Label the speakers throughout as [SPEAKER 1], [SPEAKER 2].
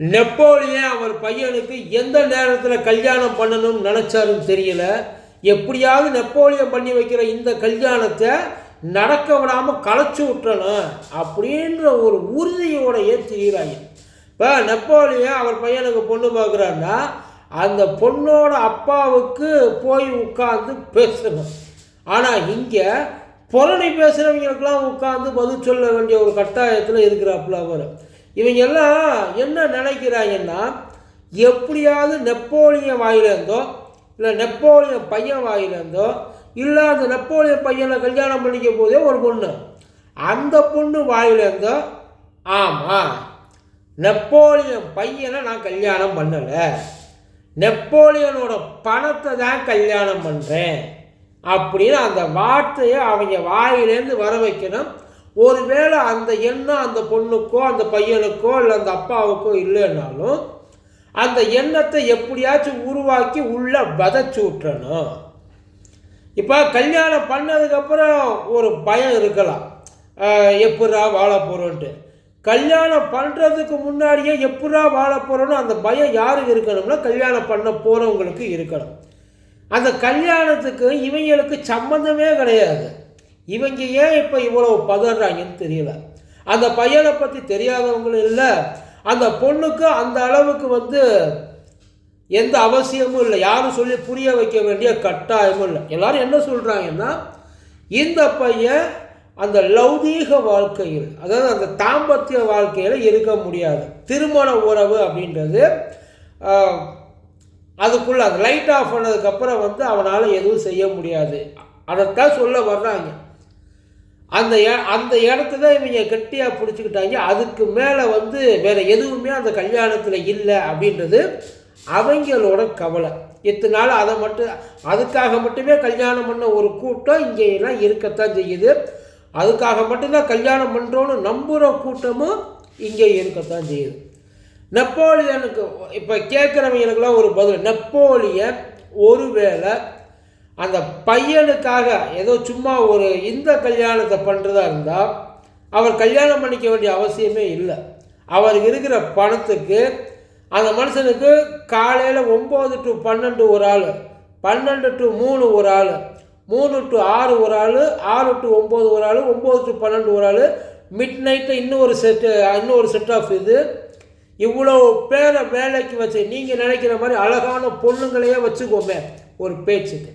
[SPEAKER 1] Napoleon அவர் பையனுக்கு எந்த நேரத்தில் கல்யாணம் பண்ணணும்னு நினச்சாருன்னு தெரியல. எப்படியாவது நெப்போலியன் பண்ணி வைக்கிற இந்த கல்யாணத்தை நடக்க விடாமல் களைச்சி விட்டணும் அப்படின்ற ஒரு உறுதியோடையே திரிகிறாங்க இப்போ நெப்போலியன் அவர் பையனுக்கு பொண்ணு பார்க்குறாருன்னா அந்த பொண்ணோட அப்பாவுக்கு போய் உட்கார்ந்து பேசணும். ஆனால் இங்கே புறணி பேசுகிறவங்களுக்கெல்லாம் உட்காந்து பதில் சொல்ல வேண்டிய ஒரு கட்டாயத்தில் இருக்கிறாப்புல அவர். இவங்க எல்லாம் என்ன நினைக்கிறாங்கன்னா எப்படியாவது நெப்போலியன் வாயிலேருந்தோ இல்லை நெப்போலியன் பையன் வாயிலேருந்தோ இல்லை அந்த நெப்போலியன் பையனை கல்யாணம் பண்ணிக்க போதே ஒரு பொண்ணு. அந்த பொண்ணு வாயிலேருந்தோ ஆமாம் நெப்போலியன் பையனை நான் கல்யாணம் பண்ணலை. நெப்போலியனோட பணத்தை தான் கல்யாணம் பண்ணுறேன் அப்படின்னு அந்த வார்த்தையை அவங்க வாயிலேருந்து வர வைக்கணும். ஒருவேளை அந்த எண்ணம் அந்த பொண்ணுக்கோ அந்த பையனுக்கோ இல்லை அந்த அப்பாவுக்கோ இல்லைன்னாலும் அந்த எண்ணத்தை எப்படியாச்சும் உருவாக்கி உள்ளே வதச்சி இப்போ கல்யாணம் பண்ணதுக்கப்புறம் ஒரு பயம் இருக்கலாம். எப்படா வாழ போகிறோன்ட்டு கல்யாணம் பண்ணுறதுக்கு முன்னாடியே எப்படா வாழ போகிறோன்னு அந்த பயம் யாருக்கு இருக்கணும்னா கல்யாணம் பண்ண போகிறவங்களுக்கு இருக்கணும். அந்த கல்யாணத்துக்கு இவங்களுக்கு சம்மந்தமே கிடையாது. இவங்க ஏன் இப்போ இவ்வளோ பதறாங்கன்னு தெரியல. அந்த பையனை பற்றி தெரியாதவங்களும் இல்லை. அந்த பொண்ணுக்கு அந்த அளவுக்கு வந்து எந்த அவசியமும் இல்லை. யாரும் சொல்லி புரிய வைக்க வேண்டிய கட்டாயமும் இல்லை. எல்லாரும் என்ன சொல்கிறாங்கன்னா இந்த பையன் அந்த லௌதீக வாழ்க்கையில் அதாவது அந்த தாம்பத்திய வாழ்க்கையில் இருக்க முடியாது. திருமண உறவு அப்படின்றது அதுக்குள்ளே அந்த லைட் ஆஃப் பண்ணதுக்கப்புறம் வந்து அவனால் எதுவும் செய்ய முடியாது. அதைத்தான் சொல்ல வர்றாங்க. அந்த அந்த இடத்த தான் இவங்க கெட்டியாக பிடிச்சிக்கிட்டாங்க. அதுக்கு மேலே வந்து வேறு எதுவுமே அந்த கல்யாணத்தில் இல்லை அப்படின்றது அவங்களோட கவலை. இத்தனை நாள் அதை மட்டும் அதுக்காக மட்டுமே கல்யாணம் பண்ண ஒரு கூட்டம் இங்கே எல்லாம் இருக்கத்தான் செய்யுது. அதுக்காக மட்டும்தான் கல்யாணம் பண்ணுறோன்னு நம்புகிற கூட்டமும் இங்கே இருக்கத்தான் செய்யுது. நெப்போலியனுக்கு இப்போ கேட்குறவங்களுக்கெல்லாம் ஒரு பதில் நெப்போலியன் ஒருவேளை அந்த பையனுக்காக ஏதோ சும்மா ஒரு இந்த கல்யாணத்தை பண்ணுறதா இருந்தால் அவர் கல்யாணம் பண்ணிக்க வேண்டிய அவசியமே இல்லை. அவர் இருக்கிற பணத்துக்கு அந்த மனுஷனுக்கு காலையில் ஒம்பது டு பன்னெண்டு ஒரு ஆள் பன்னெண்டு டு மூணு ஒரு ஆள் மூணு டு ஆறு ஒரு ஆள் ஆறு டு ஒம்பது ஒரு ஆள் ஒம்பது டு பன்னெண்டு ஒரு ஆள் மிட் நைட்டு இன்னொரு செட்டு இன்னொரு செட் ஆஃப் இது. இவ்வளோ பேரை வேலைக்கு வச்சு நீங்கள் நினைக்கிற மாதிரி அழகான பொண்ணுங்களையே வச்சுக்கோமே ஒரு பேச்சுக்கு.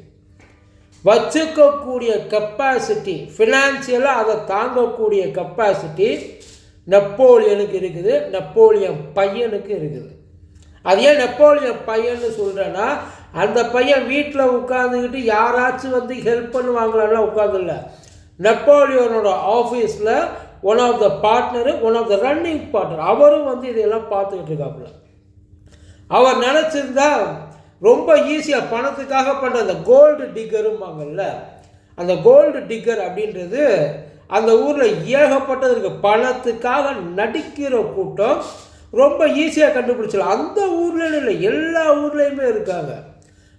[SPEAKER 1] வச்சுக்கக்கூடிய கெப்பாசிட்டி ஃபினான்சியலாக அதை தாங்கக்கூடிய கெப்பாசிட்டி நெப்போலியனுக்கு இருக்குது நெப்போலியன் பையனுக்கு இருக்குது. அது ஏன் நெப்போலியன் பையன்னு சொல்கிறேன்னா அந்த பையன் வீட்டில் உட்காந்துக்கிட்டு யாராச்சும் வந்து ஹெல்ப் பண்ணுவாங்களான்னா உட்காந்துல்ல நெப்போலியனோட ஆஃபீஸில் one of the partner one of the running partner அவரும் வந்து இதையெல்லாம் பார்த்துக்கிட்டு இருக்காப்புல. அவர் நினச்சிருந்தா ரொம்ப ஈஸியாக பணத்துக்காக பண்ணுற அந்த கோல்டு டிக்கரும்பாங்கல்ல அந்த கோல்டு டிக்கர் அப்படின்றது அந்த ஊரில் ஏகப்பட்டது பணத்துக்காக நடிக்கிற கூட்டம் ரொம்ப ஈஸியாக கண்டுபிடிச்சிடலாம். அந்த ஊர்லன்னு இல்லை எல்லா ஊர்லேயுமே இருக்காங்க.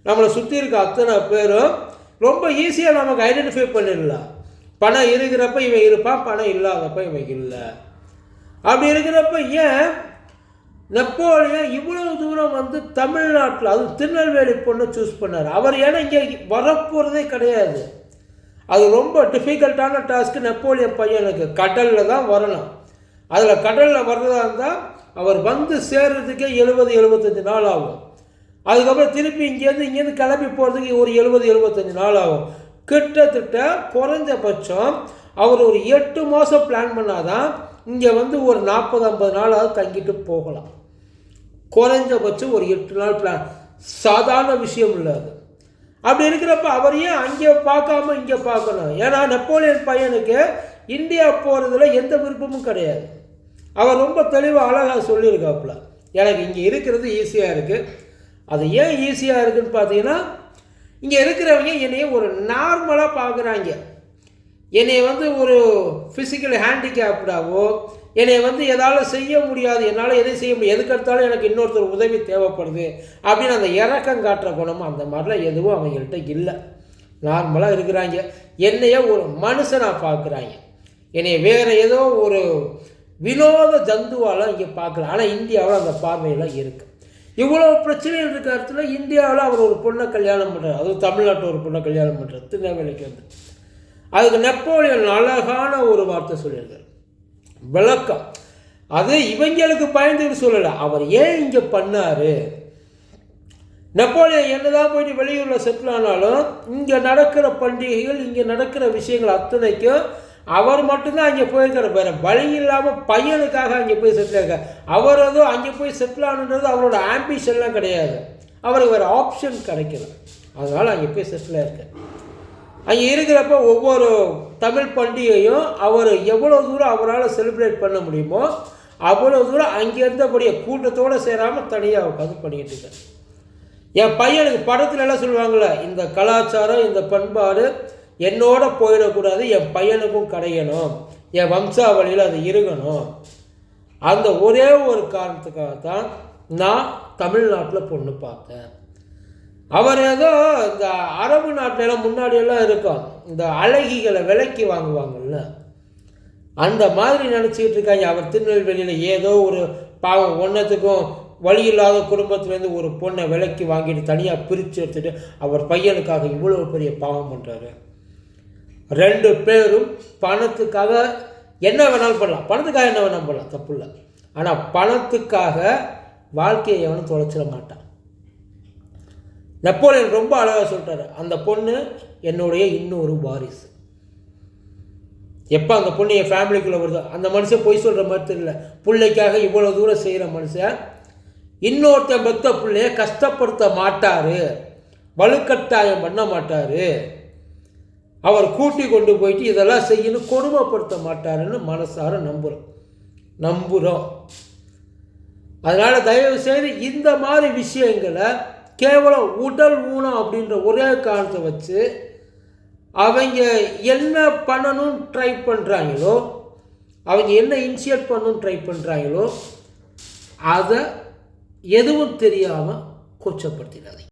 [SPEAKER 1] நம்மளை சுற்றி இருக்க அத்தனை பேரும் ரொம்ப ஈஸியாக நமக்கு ஐடென்டிஃபை பண்ணிடலாம். பணம் இருக்கிறப்ப இவன் இருப்பான் பணம் இல்லாதப்ப இவன் இல்லை. அப்படி இருக்கிறப்ப ஏன் நெப்போலியன் இவ்வளவு தூரம் வந்து தமிழ்நாட்டில் அது திருநெல்வேலி பொண்ணை சூஸ் பண்ணார். அவர் ஏன்னா இங்கே வரப்போகிறதே கிடையாது. அது ரொம்ப டிஃபிகல்ட்டான டாஸ்க்கு நெப்போலியன் பையனுக்கு கடலில் தான் வரணும். அதில் கடலில் வர்றதா இருந்தால் அவர் வந்து சேர்றதுக்கே எழுபது எழுபத்தஞ்சு நாள் ஆகும். அதுக்கப்புறம் திருப்பி இங்கேருந்து இங்கேருந்து கிளம்பி போகிறதுக்கு ஒரு எழுபது எழுபத்தஞ்சு நாள் ஆகும். கிட்டத்தட்ட குறைஞ்சபட்சம் அவர் ஒரு எட்டு மாதம் பிளான் பண்ணாதான் இங்கே வந்து ஒரு நாற்பது ஐம்பது நாளாவது தங்கிட்டு போகலாம். குறைஞ்சபட்சம் ஒரு எட்டு நாள் பிளான் சாதாரண விஷயம் இல்லை அது. அப்படி இருக்கிறப்ப அவர் ஏன் அங்கே பார்க்காம இங்கே பார்க்கணும்? ஏன்னா நெப்போலியன் பையனுக்கு இந்தியா போகிறதுல எந்த விருப்பமும் கிடையாது. அவர் ரொம்ப தெளிவாக அழகாக சொல்லியிருக்காப்புல. எனக்கு இங்கே இருக்கிறது ஈஸியாக இருக்குது அது ஏன் ஈஸியாக இருக்குன்னு பார்த்தீங்கன்னா இங்கே இருக்கிறவங்க என்னைய ஒரு நார்மலாக பார்க்குறாங்க. என்னை வந்து ஒரு ஃபிசிக்கல் ஹேண்டிகேப்டாவோ என்னை வந்து எதால் செய்ய முடியாது என்னால் எதையும் செய்ய முடியாது எதுக்கு எடுத்தாலும் எனக்கு இன்னொருத்தர் உதவி தேவைப்படுது அப்படின்னு அந்த இறக்கம் காட்டுற குணம் அந்த மாதிரிலாம் எதுவும் அவங்கள்ட்ட இல்லை. நார்மலாக இருக்கிறாங்க. என்னையே ஒரு மனுஷனாக பார்க்குறாங்க. என்னை வேறு ஏதோ ஒரு வினோத ஜந்துவாலாம் இங்கே பார்க்கல ஆனால் இந்தியாவில் அந்த பார்வையெல்லாம் இருக்குது இவ்வளோ பிரச்சனைகள் இருக்கிற இடத்துல இந்தியாவில் அவர் ஒரு பொண்ணை கல்யாணம் பண்ணுறாரு அதுவும் தமிழ்நாட்டில் ஒரு பொண்ணை கல்யாணம் பண்ணுறாரு திருநெல்வேலிக்கு வந்து அதுக்கு நெப்போலியன் அழகான ஒரு வார்த்தை சொல்லியிருக்கார். விளக்கம். அது இவங்களுக்கு பயந்துட்டு சொல்லலை. அவர் ஏன் இங்கே பண்ணார்? நெப்போலியன் என்னதான் போயிட்டு வெளியூரில் செட்டில் ஆனாலும் இங்கே நடக்கிற பண்டிகைகள் இங்கே நடக்கிற விஷயங்கள் அத்தனைக்கும் அவர் மட்டும்தான் அங்கே போயிருக்காரு வேறு வழி இல்லாமல் பையனுக்காக அங்கே போய் செட்டில் இருக்கார் அவர் வந்து அங்கே போய் செட்டில் ஆகணுன்றது அவரோட ஆம்பிஷன்லாம் கிடையாது. அவருக்கு வேறு ஆப்ஷன் கிடைக்கல. அதனால் அங்கே போய் செட்டில் இருக்கார் அங்கே இருக்கிறப்ப ஒவ்வொரு தமிழ் பண்டிகையும் அவர் எவ்வளோ தூரம் அவரால் செலிப்ரேட் பண்ண முடியுமோ அவ்வளோ தூரம் அங்கே இருந்தபடியே கூட்டத்தோடு சேராமல் தனியாக உட்காந்து பண்ணிக்கிட்டு இருக்கேன் என் பையனுக்கு படத்துல எல்லாம் சொல்லுவாங்களே இந்த கலாச்சாரம் இந்த பண்பாடு என்னோட போயிடக்கூடாது என் பையனுக்கும் கிடையணும் என் வம்சாவளியில் அது இருக்கணும். அந்த ஒரே ஒரு காரணத்துக்காக தான் நான் தமிழ்நாட்டில் பொண்ணு பார்த்தேன். அவர் ஏதோ இந்த அரபு நாட்டிலலாம் முன்னாடியெல்லாம் இருக்கும். இந்த அழகிகளை விலைக்கு வாங்குவாங்கல்ல. அந்த மாதிரி நினச்சிக்கிட்டு இருக்காங்க. அவர் திருநெல்வேலியில் ஏதோ ஒரு பாவம் ஒன்றத்துக்கும் வழி இல்லாத குடும்பத்துலேருந்து ஒரு பொண்ணை விலைக்கு வாங்கிட்டு தனியாக பிரித்து எடுத்துட்டு அவர் பையனுக்காக இவ்வளோ பெரிய பாவம் பண்ணுறாரு ரெண்டு பேரும் பணத்துக்காக என்ன வேணாலும் பண்ணலாம். பணத்துக்காக என்ன வேணாலும் பண்ணலாம். தப்பு இல்லை. ஆனால் பணத்துக்காக வாழ்க்கையை எவனும் தொலைச்சிட மாட்டான். நெப்போலியன் ரொம்ப அழகாக சொல்லிட்டாரு அந்த பொண்ணு என்னுடைய இன்னொரு வாரிசு. எப்போ அந்த பொண்ணு என் ஃபேமிலிக்குள்ளே வருதோ அந்த மனுஷன் பொய் சொல்கிற மாதிரி தெரியல. பிள்ளைக்காக இவ்வளோ தூரம் செய்கிற மனுஷன் இன்னொருத்தன் பெத்த பிள்ளைய கஷ்டப்படுத்த மாட்டார் வலுக்கட்டாயம் பண்ண மாட்டார். அவர் கூட்டி கொண்டு போயிட்டு இதெல்லாம் செய்யணும் கொடுமைப்படுத்த மாட்டாருன்னு மனசார நம்புகிறோம் நம்புகிறோம் அதனால் தயவு செய்து இந்த மாதிரி விஷயங்களை கேவலம் உடல் ஊனம் அப்படின்ற ஒரே காரணத்தை வச்சு அவங்க என்ன பண்ணணும்னு ட்ரை பண்ணுறாங்களோ அவங்க என்ன இனிஷியேட் பண்ணணும்னு ட்ரை பண்ணுறாங்களோ அதை எதுவும் தெரியாமல் கூச்சப்படுத்திடாதீங்க